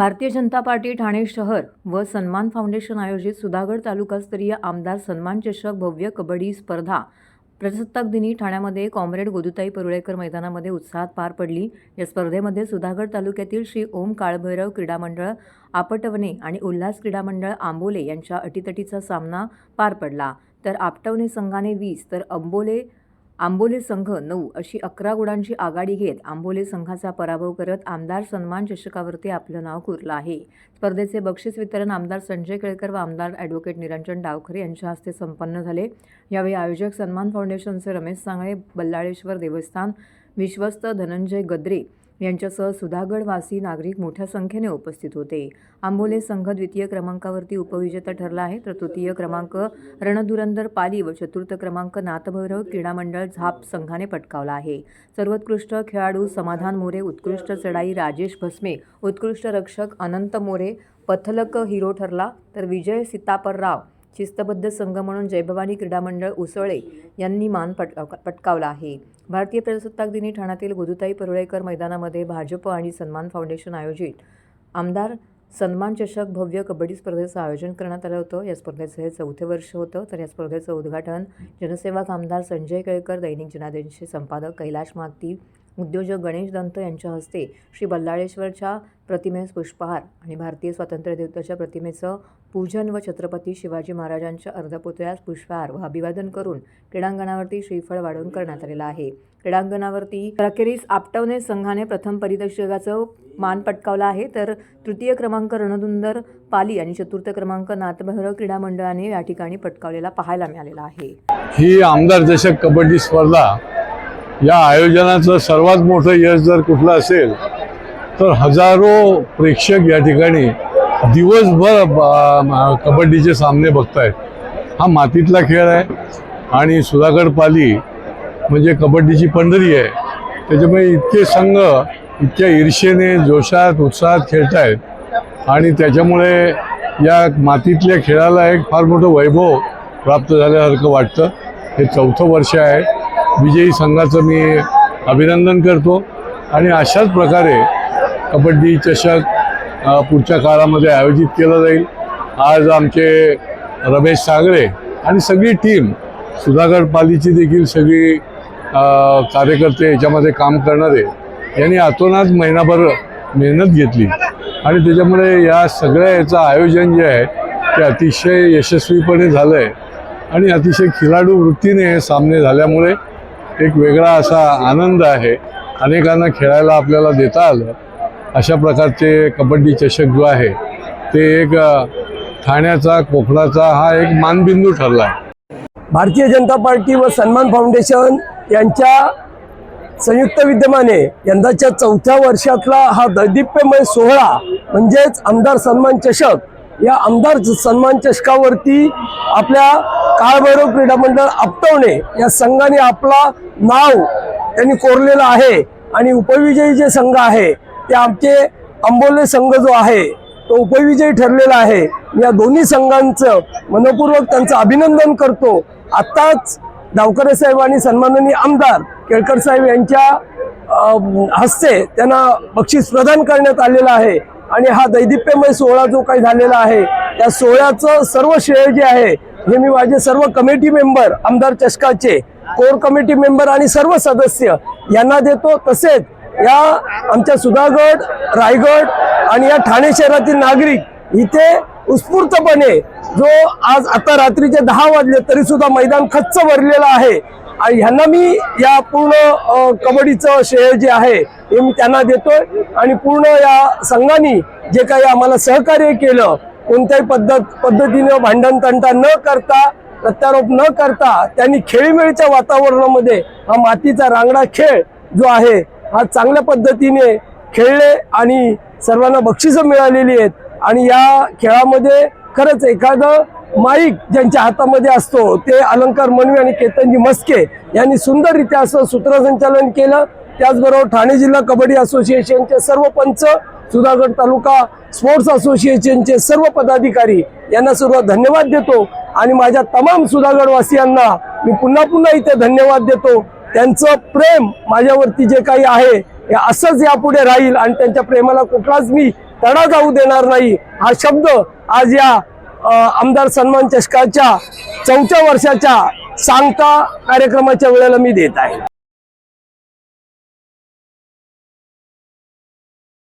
Bharatiya Janata party Thane शहर व सन्मान फाउंडेशन आयोजित सुधागड तालुकास्तरीय आमदार सन्मान चषक भव्य कबड्डी स्पर्धा प्रजासत्ताक दिनी ठाण्यामध्ये कॉम्रेड गोदुताई परुळेकर मैदानामध्ये उत्साहात पार पडली. या स्पर्धेमध्ये सुधागड तालुक्यातील श्री ओम काळभैरव क्रीडा मंडळ आपटवणे आणि उल्हास क्रीडा मंडळ आंबोले यांच्या अटीतटीचा सामना पार पडला. तर आपटवणे संघाने वीस तर अंबोले आंबोले संघ नऊ अशी अकरा गुणांची आघाडी घेत आंबोले संघाचा पराभव करत आमदार सन्मान चषकावरती आपलं नाव कोरलं आहे. स्पर्धेचे बक्षीस वितरण आमदार संजय केळकर व आमदार ॲडव्होकेट निरंजन डावखरे यांच्या हस्ते संपन्न झाले. यावेळी आयोजक सन्मान फाउंडेशनचे रमेश सांगळे बल्लाळेश्वर देवस्थान विश्वस्त धनंजय गद्रे यांच्यासह सुधागडवासी नागरिक मोठ्या संख्येने उपस्थित होते. आंबोले संघ द्वितीय क्रमांकावरती उपविजेता ठरला आहे. तर तृतीय क्रमांक रणधुरंदर पाली व चतुर्थ क्रमांक नाथभैरव क्रीडा मंडळ झाप संघाने पटकावला आहे. सर्वोत्कृष्ट खेळाडू समाधान मोरे उत्कृष्ट चढाई राजेश भस्मे उत्कृष्ट रक्षक अनंत मोरे पथलक हिरो ठरला. तर विजय सीतापरराव शिस्तबद्ध संघ म्हणून जयभवानी क्रीडा मंडळ उसळे यांनी मान पट पटकावला आहे. भारतीय प्रजासत्ताक दिनी ठाण्यातील गोदुताई परुळेकर मैदानामध्ये भाजप आणि सन्मान फाउंडेशन आयोजित आमदार सन्मान चषक भव्य कबड्डी स्पर्धेचं आयोजन करण्यात आलं होतं. या स्पर्धेचं हे चौथे वर्ष होतं. तर या स्पर्धेचं उद्घाटन जनसेवक आमदार संजय केळकर दैनिक जनादेशचे संपादक कैलाश मागती उद्योजक गणेश दंत यांच्या हस्ते श्री बल्लाळेश्वरच्या प्रतिमेस पुष्पहार आणि भारतीय स्वातंत्र्य देवताच्या प्रतिमेचं पूजन व छत्रपती शिवाजी महाराजांच्या अर्धपुतळ्यास पुष्पहार व अभिवादन करून क्रीडांगणावरती श्रीफळ वाढवून करण्यात आलेलं आहे. क्रीडांगणावरती अखेरीस आपटवणे संघाने प्रथम परिदर्शकाचं मान पटकावला आहे. तर तृतीय क्रमांक रणधुंदर पाली आणि चतुर्थ क्रमांक नाथभैरव क्रीडा मंडळाने या ठिकाणी पटकावलेला पाहायला मिळालेला आहे. ही आमदार चषक कबड्डी स्पर्धा या आयोजनाचं सर्वात मोठं यश जर कुठलं असेल तर हजारो प्रेक्षक या ठिकाणी दिवसभर कबड्डीचे सामने बघतायत. हा मातीतला खेळ आहे आणि सुधागड पाली म्हणजे कबड्डीची पंढरी आहे. त्याच्यामुळे इतके संघ इतक्या ईर्षेने जोशात उत्साहात खेळतायत आणि त्याच्यामुळे या मातीतल्या खेळाला एक फार मोठं वैभव प्राप्त झाल्यासारखं वाटतं. हे चौथं वर्ष आहे. विजयी संघाचं मी अभिनंदन करतो. आणि अशाच प्रकारे कबड्डी चषक पुढच्या काळामध्ये आयोजित केलं जाईल. आज आमचे रमेश सागळे आणि सगळी टीम सुधागड पालीची देखील सगळी कार्यकर्ते याच्यामध्ये काम करणारे यांनी अतोनात महिनाभर मेहनत घेतली. आणि त्याच्यामुळे या सगळ्या याचं आयोजन जे आहे ते अतिशय यशस्वीपणे झालं आहे आणि अतिशय खिलाडू वृत्तीने हे सामने झाल्यामुळे एक वेगळा असा आनंद आहे. अनेकांना खेळायला आपल्याला देता आलं. अशा प्रकारचे कबड्डी चषक जो आहे ते एक ठाण्याचा कोकणाचा हा एक मानबिंदू ठरला आहे. भारतीय जनता पार्टी व सन्मान फाउंडेशन यांच्या संयुक्त विद्यमाने यंदाच्या चौथ्या वर्षातला हा दैदिप्यमय सोहळा म्हणजेच आमदार सन्मान चषक या आमदार सन्मान चषकावरती आपल्या काळभैरव क्रीडा मंडळ आपटवणे या संघाने आपला नाव त्यांनी कोरलेलं आहे आणि उपविजयी जे संघ आहे ते आमचे अंबोले संघ जो आहे तो उपविजयी ठरलेला आहे. या दोन्ही संघांचं मनपूर्वक त्यांचं अभिनंदन करतो. आत्ताच डावकरे साहेब आणि सन्माननीय आमदार केळकर साहेब यांच्या हस्ते त्यांना बक्षीस प्रदान करण्यात आलेलं आहे. आणि हा दैदिप्यमय सोहळा जो काही झालेला आहे त्या सोहळ्याचं सर्व श्रेय जे आहे हे मी माझे सर्व कमिटी मेंबर आमदार चषकाचे कोर कमिटी मेंबर आणि सर्व सदस्य यांना देतो. तसेच या आमच्या सुधागड रायगड आणि या ठाणे शहरातील नागरिक इथे उत्स्फूर्तपणे जो आज आता रात्रीचे दहा वाजले तरी सुद्धा मैदान खच्च भरलेलं आहे. आणि ह्यांना मी या पूर्ण कबड्डीचं श्रेय जे आहे हे मी त्यांना देतोय. आणि पूर्ण या संघाने जे काही आम्हाला सहकार्य केलं कोणत्याही पद्धत पद्धतीने भांडण तंटा न करता प्रत्यारोप न करता त्यांनी खेळीमेळीच्या वातावरणामध्ये हा मातीचा रांगडा खेळ जो आहे हा चांगल्या पद्धतीने खेळले आणि सर्वांना बक्षिसं मिळालेली आहेत. आणि या खेळामध्ये खरंच एखादं माईक ज्यांच्या हातामध्ये असतो ते अलंकार मनवी आणि केतनजी मस्के यांनी सुंदररित्या असं सूत्रसंचालन केलं. त्याचबरोबर ठाणे जिल्हा कबड्डी असोसिएशनचे सर्व पंच सुधागड तालुका स्पोर्ट्स असोसिएशनचे सर्व पदाधिकारी यांना सर्व धन्यवाद देतो. आणि माझ्या तमाम सुधागडवासियांना मी पुन्हा पुन्हा इथे धन्यवाद देतो. त्यांचं प्रेम माझ्यावरती जे काही आहे हे असंच यापुढे राहील आणि त्यांच्या प्रेमाला कुठलाच मी तडा जाऊ देणार नाही. हा शब्द आज या आमदार सन्मान चषकाच्या चौथ्या वर्षाच्या सांगता कार्यक्रमाच्या वेळेला मी देत आहे.